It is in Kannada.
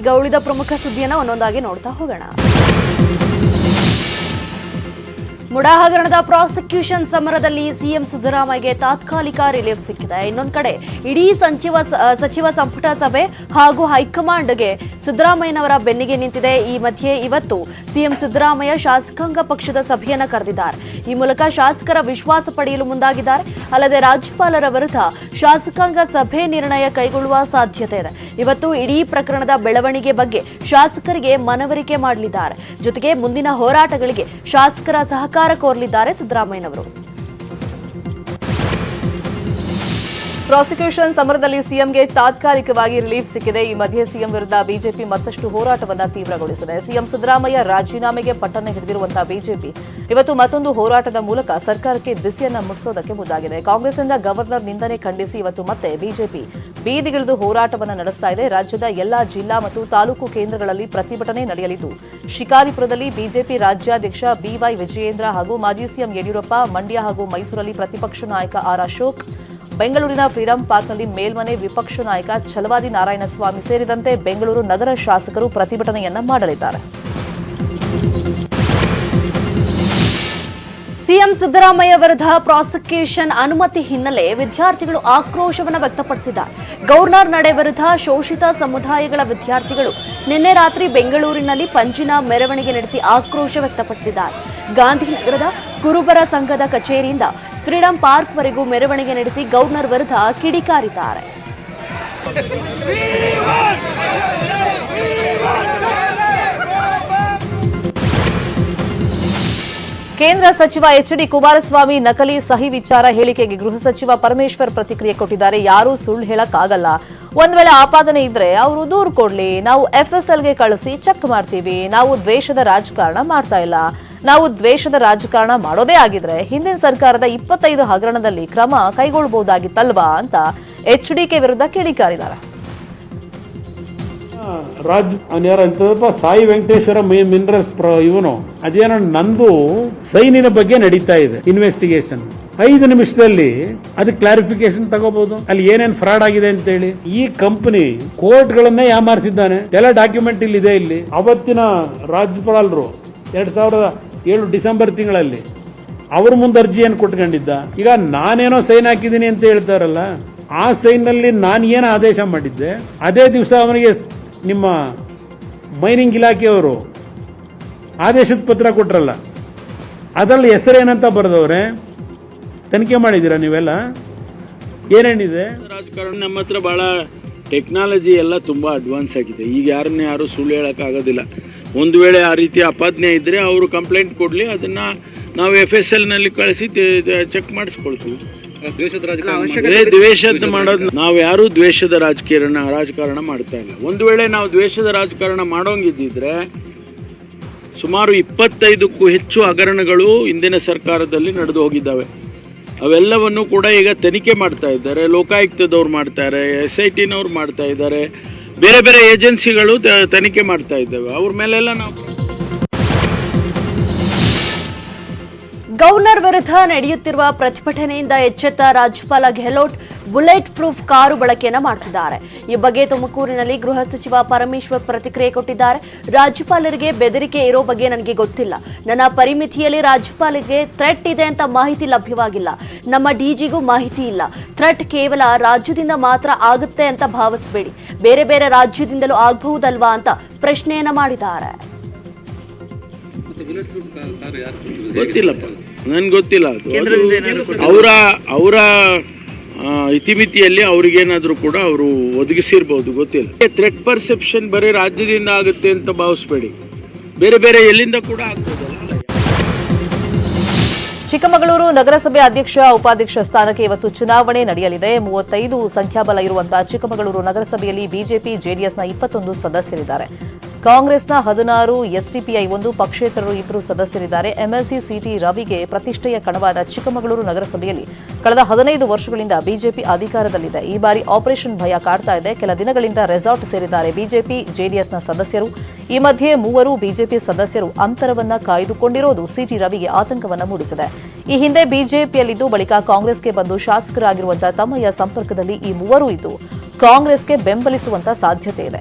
ಈಗ ಉಳಿದ ಪ್ರಮುಖ ಸುದ್ದಿಯನ್ನ ಒಂದೊಂದಾಗಿ ನೋಡ್ತಾ ಹೋಗೋಣ. ಮುಡಾ ಹಗರಣದ ಪ್ರಾಸಿಕ್ಯೂಷನ್ ಸಮರದಲ್ಲಿ ಸಿಎಂ ಸಿದ್ದರಾಮಯ್ಯಗೆ ತಾತ್ಕಾಲಿಕ ರಿಲೀಫ್ ಸಿಕ್ಕಿದೆ. ಇನ್ನೊಂದು ಕಡೆ, ಇಡೀ ಸಚಿವ ಸಚಿವ ಸಂಪುಟ ಸಭೆ ಹಾಗೂ ಹೈಕಮಾಂಡ್ಗೆ ಸಿದ್ದರಾಮಯ್ಯನವರ ಬೆನ್ನಿಗೆ ನಿಂತಿದೆ. ಈ ಮಧ್ಯೆ ಇವತ್ತು ಸಿಎಂ ಸಿದ್ದರಾಮಯ್ಯ ಶಾಸಕಾಂಗ ಪಕ್ಷದ ಸಭೆಯನ್ನು ಕರೆದಿದ್ದಾರೆ. ಈ ಮೂಲಕ ಶಾಸಕರ ವಿಶ್ವಾಸ ಪಡೆಯಲು ಮುಂದಾಗಿದ್ದಾರೆ. ಅಲ್ಲದೆ ರಾಜ್ಯಪಾಲರ ವಿರುದ್ಧ ಶಾಸಕಾಂಗ ಸಭೆ ನಿರ್ಣಯ ಕೈಗೊಳ್ಳುವ ಸಾಧ್ಯತೆ ಇದೆ. ಇವತ್ತು ಇಡೀ ಪ್ರಕರಣದ ಬೆಳವಣಿಗೆ ಬಗ್ಗೆ ಶಾಸಕರಿಗೆ ಮನವರಿಕೆ ಮಾಡಲಿದ್ದಾರೆ. ಜೊತೆಗೆ ಮುಂದಿನ ಹೋರಾಟಗಳಿಗೆ ಶಾಸಕರ ಸಹಕಾರ ಕೋರಲಿದ್ದಾರೆ ಸಿದ್ದರಾಮಯ್ಯನವರು. ಪ್ರಾಸಿಕ್ಯೂಷನ್ ಸಮರದಲ್ಲಿ ಸಿಎಂಗೆ ತಾತ್ಕಾಲಿಕವಾಗಿ ರಿಲೀಫ್ ಸಿಕ್ಕಿದೆ. ಈ ಮಧ್ಯೆ ಸಿಎಂ ವಿರುದ್ಧ ಬಿಜೆಪಿ ಮತ್ತಷ್ಟು ಹೋರಾಟವನ್ನು ತೀವ್ರಗೊಳಿಸಿದೆ. ಸಿಎಂ ಸಿದ್ದರಾಮಯ್ಯ ರಾಜೀನಾಮೆಗೆ ಪಟ್ಟಣ ಹಿಡಿದಿರುವಂತಹ ಬಿಜೆಪಿ ಇವತ್ತು ಮತ್ತೊಂದು ಹೋರಾಟದ ಮೂಲಕ ಸರ್ಕಾರಕ್ಕೆ ಬಿಸಿಯನ್ನ ಮುಟ್ಟಿಸೋದಕ್ಕೆ ಮುಂದಾಗಿದೆ. ಕಾಂಗ್ರೆಸ್ನಿಂದ ಗವರ್ನರ್ ನಿಂದನೆ ಖಂಡಿಸಿ ಇವತ್ತು ಮತ್ತೆ ಬಿಜೆಪಿ ಬೀದಿಗಿಳಿದು ಹೋರಾಟವನ್ನು ನಡೆಸ್ತಾ ಇದೆ. ರಾಜ್ಯದ ಎಲ್ಲಾ ಜಿಲ್ಲಾ ಮತ್ತು ತಾಲೂಕು ಕೇಂದ್ರಗಳಲ್ಲಿ ಪ್ರತಿಭಟನೆ ನಡೆಯಲಿದ್ದು, ಶಿಕಾರಿಪುರದಲ್ಲಿ ಬಿಜೆಪಿ ರಾಜ್ಯಾಧ್ಯಕ್ಷ ಬಿವೈ ವಿಜಯೇಂದ್ರ ಹಾಗೂ ಮಾಜಿ ಸಿಎಂ ಯಡಿಯೂರಪ್ಪ, ಮಂಡ್ಯ ಹಾಗೂ ಮೈಸೂರಲ್ಲಿ ಪ್ರತಿಪಕ್ಷ ನಾಯಕ ಆರ್ ಅಶೋಕ್ ಬೆಂಗಳೂರಿನ ಫ್ರೀಡಂ ಪಾರ್ಕ್ನಲ್ಲಿ ಮೇಲ್ಮನೆ ವಿಪಕ್ಷ ನಾಯಕ ಛಲವಾದಿ ನಾರಾಯಣಸ್ವಾಮಿ ಸೇರಿದಂತೆ ಬೆಂಗಳೂರು ನಗರ ಶಾಸಕರು ಪ್ರತಿಭಟನೆಯನ್ನ ಮಾಡಲಿದ್ದಾರೆ. ಸಿಎಂ ಸಿದ್ದರಾಮಯ್ಯ ವಿರುದ್ಧ ಪ್ರಾಸಿಕ್ಯೂಷನ್ ಅನುಮತಿ ಹಿನ್ನೆಲೆ ವಿದ್ಯಾರ್ಥಿಗಳು ಆಕ್ರೋಶವನ್ನು ವ್ಯಕ್ತಪಡಿಸಿದ್ದಾರೆ. ಗವರ್ನರ್ ನಡೆ ವಿರುದ್ಧ ಶೋಷಿತ ಸಮುದಾಯಗಳ ವಿದ್ಯಾರ್ಥಿಗಳು ನಿನ್ನೆ ರಾತ್ರಿ ಬೆಂಗಳೂರಿನಲ್ಲಿ ಪಂಜಿನ ಮೆರವಣಿಗೆ ನಡೆಸಿ ಆಕ್ರೋಶ ವ್ಯಕ್ತಪಡಿಸಿದ್ದಾರೆ. ಗಾಂಧಿನಗರದ ಕುರುಬರ ಸಂಘದ ಕಚೇರಿಯಿಂದ ಫ್ರೀಡಂ ಪಾರ್ಕ್ವರೆಗೂ ಮೆರವಣಿಗೆ ನಡೆಸಿ ಗವರ್ನರ್ ವಿರುದ್ಧ ಕಿಡಿಕಾರಿದ್ದಾರೆ. ಕೇಂದ್ರ ಸಚಿವ ಎಚ್ ಡಿ ಕುಮಾರಸ್ವಾಮಿ ನಕಲಿ ಸಹಿ ವಿಚಾರ ಹೇಳಿಕೆಗೆ ಗೃಹ ಸಚಿವ ಪರಮೇಶ್ವರ್ ಪ್ರತಿಕ್ರಿಯೆ ಕೊಟ್ಟಿದ್ದಾರೆ. ಯಾರೂ ಸುಳ್ಳು ಹೇಳಕ್ಕಾಗಲ್ಲ. ಒಂದ್ ವೇಳೆ ಆಪಾದನೆ ಇದ್ರೆ ಅವರು ದೂರು ಕೊಡ್ಲಿ. ನಾವು ಎಫ್ಎಸ್ಎಲ್ಗೆ ಕಳಿಸಿ ಚೆಕ್ ಮಾಡ್ತೀವಿ. ನಾವು ದ್ವೇಷದ ರಾಜಕಾರಣ ಮಾಡ್ತಾ ಇಲ್ಲ. ನಾವು ದ್ವೇಷದ ರಾಜಕಾರಣ ಮಾಡೋದೇ ಆಗಿದ್ರೆ ಹಿಂದಿನ ಸರ್ಕಾರದ ಇಪ್ಪತ್ತೈದು ಹಗರಣದಲ್ಲಿ ಕ್ರಮ ಕೈಗೊಳ್ಳಬಹುದಾಗಿತ್ತಲ್ವಾ ಅಂತ ಎಚ್ ಡಿಕೆ ವಿರುದ್ಧ ಕಿಡಿಕಾರಿದ್ದಾರೆ. ರಾಜ್ ಯಾರ ಅಂತದಪ್ಪ, ಸಾಯಿ ವೆಂಕಟೇಶ್ವರ ಮಿನರಲ್ಸ್ ಇವನು, ಅದೇನೋ ನಂದು ಸೈನಿನ ಬಗ್ಗೆ ನಡೀತಾ ಇದೆ ಇನ್ವೆಸ್ಟಿಗೇಷನ್ ಐದು ನಿಮಿಷದಲ್ಲಿ ಅದು ಕ್ಲಾರಿಫಿಕೇಶನ್ ತಗೋಬಹುದು ಅಲ್ಲಿ ಏನೇನ್ ಫ್ರಾಡ್ ಆಗಿದೆ ಅಂತ ಹೇಳಿ ಈ ಕಂಪನಿ ಕೋರ್ಟ್ ಗಳನ್ನೇ ಯಾಮಾರಿಸಿದ್ದಾನೆ, ಎಲ್ಲ ಡಾಕ್ಯುಮೆಂಟ್ ಇಲ್ಲಿ ಇದೆ ಇಲ್ಲಿ. ಅವತ್ತಿನ ರಾಜ್ಯಪಾಲರು ಎರಡ್ ಸಾವಿರದ ಏಳು ಡಿಸೆಂಬರ್ ತಿಂಗಳಲ್ಲಿ ಅವ್ರ ಮುಂದೆ ಅರ್ಜಿಯನ್ನು ಕೊಟ್ಕೊಂಡಿದ್ದ. ಈಗ ನಾನೇನೋ ಸೈನ್ ಹಾಕಿದ್ದೀನಿ ಅಂತ ಹೇಳ್ತಾರಲ್ಲ, ಆ ಸೈನ್ನಲ್ಲಿ ನಾನು ಏನು ಆದೇಶ ಮಾಡಿದ್ದೆ, ಅದೇ ದಿವಸ ಅವನಿಗೆ ನಿಮ್ಮ ಮೈನಿಂಗ್ ಇಲಾಖೆಯವರು ಆದೇಶದ ಪತ್ರ ಕೊಟ್ರಲ್ಲ, ಅದರಲ್ಲಿ ಹೆಸರೇನಂತ ಬರೆದವ್ರೆ, ತನಿಖೆ ಮಾಡಿದ್ದೀರಾ ನೀವೆಲ್ಲ? ಏನೇನಿದೆ ರಾಜಕಾರಣ ನಮ್ಮ ಹತ್ರ ಭಾಳ ಟೆಕ್ನಾಲಜಿ ಎಲ್ಲ ತುಂಬ ಅಡ್ವಾನ್ಸ್ ಆಗಿದೆ. ಈಗ ಯಾರನ್ನ ಯಾರು ಸುಳ್ಳು ಹೇಳೋಕ್ಕಾಗೋದಿಲ್ಲ. ಒಂದು ವೇಳೆ ಆ ರೀತಿ ಅಪಾದನೆ ಇದ್ದರೆ ಅವರು ಕಂಪ್ಲೇಂಟ್ ಕೊಡಲಿ ಅದನ್ನು ನಾವು ಎಫ್ ಎಸ್ ಎಲ್ನಲ್ಲಿ ಕಳಿಸಿ ಚೆಕ್ ಮಾಡಿಸ್ಕೊಳ್ತೀವಿ. ದ್ವೇಷದ ಮಾಡೋದು ನಾವು ಯಾರೂ ದ್ವೇಷದ ರಾಜಕೀಯ ರಾಜಕಾರಣ ಮಾಡ್ತಾ ಇಲ್ಲ. ಒಂದು ವೇಳೆ ನಾವು ದ್ವೇಷದ ರಾಜಕಾರಣ ಮಾಡೋಂಗಿದ್ದಿದ್ರೆ ಸುಮಾರು ಇಪ್ಪತ್ತೈದಕ್ಕೂ ಹೆಚ್ಚು ಹಗರಣಗಳು ಹಿಂದಿನ ಸರ್ಕಾರದಲ್ಲಿ ನಡೆದು ಹೋಗಿದ್ದಾವೆ. ಅವೆಲ್ಲವನ್ನು ಕೂಡ ಈಗ ತನಿಖೆ ಮಾಡ್ತಾ ಇದ್ದಾರೆ. ಲೋಕಾಯುಕ್ತದವ್ರು ಮಾಡ್ತಾರೆ ಎಸ್ ಐ ಟಿನವ್ರು ಮಾಡ್ತಾ ಇದ್ದಾರೆ. ಬೇರೆ ಬೇರೆ ಏಜೆನ್ಸಿಗಳು ತನಿಖೆ ಮಾಡ್ತಾ ಇದ್ದಾವೆ. ಅವ್ರ ಮೇಲೆಲ್ಲ ನಾವು ಗವರ್ನರ್ ವಿರುದ್ಧ ನಡೆಯುತ್ತಿರುವ ಪ್ರತಿಭಟನೆಯಿಂದ ಎಚ್ಚೆತ್ತ ರಾಜ್ಯಪಾಲ ಗೆಹ್ಲೋಟ್ ಬುಲೆಟ್ ಪ್ರೂಫ್ ಕಾರು ಬಳಕೆಯನ್ನು ಮಾಡ್ತಿದ್ದಾರೆ. ಈ ಬಗ್ಗೆ ತುಮಕೂರಿನಲ್ಲಿ ಗೃಹ ಸಚಿವ ಪರಮೇಶ್ವರ್ ಪ್ರತಿಕ್ರಿಯೆ ಕೊಟ್ಟಿದ್ದಾರೆ. ರಾಜ್ಯಪಾಲರಿಗೆ ಬೆದರಿಕೆ ಇರೋ ಬಗ್ಗೆ ನನಗೆ ಗೊತ್ತಿಲ್ಲ. ನನ್ನ ಪರಿಮಿತಿಯಲ್ಲಿ ರಾಜ್ಯಪಾಲರಿಗೆ ಥ್ರೆಟ್ ಇದೆ ಅಂತ ಮಾಹಿತಿ ಲಭ್ಯವಾಗಿಲ್ಲ. ನಮ್ಮ ಡಿಜಿಗೂ ಮಾಹಿತಿ ಇಲ್ಲ. ಥ್ರೆಟ್ ಕೇವಲ ರಾಜ್ಯದಿಂದ ಮಾತ್ರ ಆಗುತ್ತೆ ಅಂತ ಭಾವಿಸಬೇಡಿ. ಬೇರೆ ಬೇರೆ ರಾಜ್ಯದಿಂದಲೂ ಆಗಬಹುದಲ್ವಾ ಅಂತ ಪ್ರಶ್ನೆಯನ್ನ ಮಾಡಿದ್ದಾರೆ. ಗೊತ್ತಿಲ್ಲಪ್ಪ. ನನ್ಗೆ ಗೊತ್ತಿಲ್ಲ ಅವರ ಅವರ ಇತಿಮಿತಿಯಲ್ಲಿ ಅವ್ರಿಗೇನಾದರೂ ಕೂಡ ಅವರು ಒದಗಿಸಿರ್ಬೋದು ಗೊತ್ತಿಲ್ಲ. ಥ್ರೆಟ್ ಪರ್ಸೆಪ್ಷನ್ ಬರೀ ರಾಜ್ಯದಿಂದ ಆಗುತ್ತೆ ಅಂತ ಭಾವಿಸ್ಬೇಡಿ. ಬೇರೆ ಬೇರೆ ಎಲ್ಲಿಂದ ಕೂಡ ಆಗ್ಬೋದಲ್ಲ ಚಿಕ್ಕಮಗಳೂರು ನಗರಸಭೆ ಅಧ್ಯಕ್ಷ ಉಪಾಧ್ಯಕ್ಷ ಸ್ಥಾನಕ್ಕೆ ಇವತ್ತು ಚುನಾವಣೆ ನಡೆಯಲಿದೆ. ಮೂವತ್ತೈದು ಸಂಖ್ಯಾಬಲ ಇರುವಂತಹ ಚಿಕ್ಕಮಗಳೂರು ನಗರಸಭೆಯಲ್ಲಿ ಬಿಜೆಪಿ ಜೆಡಿಎಸ್ನ ಇಪ್ಪತ್ತೊಂದು ಸದಸ್ಯರಿದ್ದಾರೆ. ಕಾಂಗ್ರೆಸ್ನ ಹದಿನಾರು ಎಸ್ಡಿಪಿಐ ಒಂದು ಪಕ್ಷೇತರರು ಇಬ್ಬರು ಸದಸ್ಯರಿದ್ದಾರೆ. ಎಂಎಲ್ಸಿ ಸಿಟಿ ರವಿಗೆ ಪ್ರತಿಷ್ಠೆಯ ಕಣವಾದ ಚಿಕ್ಕಮಗಳೂರು ನಗರಸಭೆಯಲ್ಲಿ ಕಳೆದ ಹದಿನೈದು ವರ್ಷಗಳಿಂದ ಬಿಜೆಪಿ ಅಧಿಕಾರದಲ್ಲಿದೆ. ಈ ಬಾರಿ ಆಪರೇಷನ್ ಭಯ ಕಾಡ್ತಾ ಇದೆ. ಕೆಲ ದಿನಗಳಿಂದ ರೆಸಾರ್ಟ್ ಸೇರಿದ್ದಾರೆ. ಬಿಜೆಪಿ, ಜೆಡಿಎಸ್ನ ಸದಸ್ಯರು. ಈ ಮಧ್ಯೆ ಮೂವರು ಬಿಜೆಪಿ ಸದಸ್ಯರು ಅಂತರವನ್ನ ಕಾಯ್ದುಕೊಂಡಿರೋದು ಸಿಟಿ ರವಿಗೆ ಆತಂಕವನ್ನು ಮೂಡಿಸಿದೆ. ಈ ಹಿಂದೆ ಬಿಜೆಪಿಯಲ್ಲಿದ್ದು ಬಳಿಕ ಕಾಂಗ್ರೆಸ್ಗೆ ಬಂದು ಶಾಸಕರಾಗಿರುವಂತಹ ತಮ್ಮಯ್ಯ ಸಂಪರ್ಕದಲ್ಲಿ ಈ ಮೂವರು ಇದ್ದು ಕಾಂಗ್ರೆಸ್ಗೆ ಬೆಂಬಲಿಸುವಂತ ಸಾಧ್ಯತೆ ಇದೆ.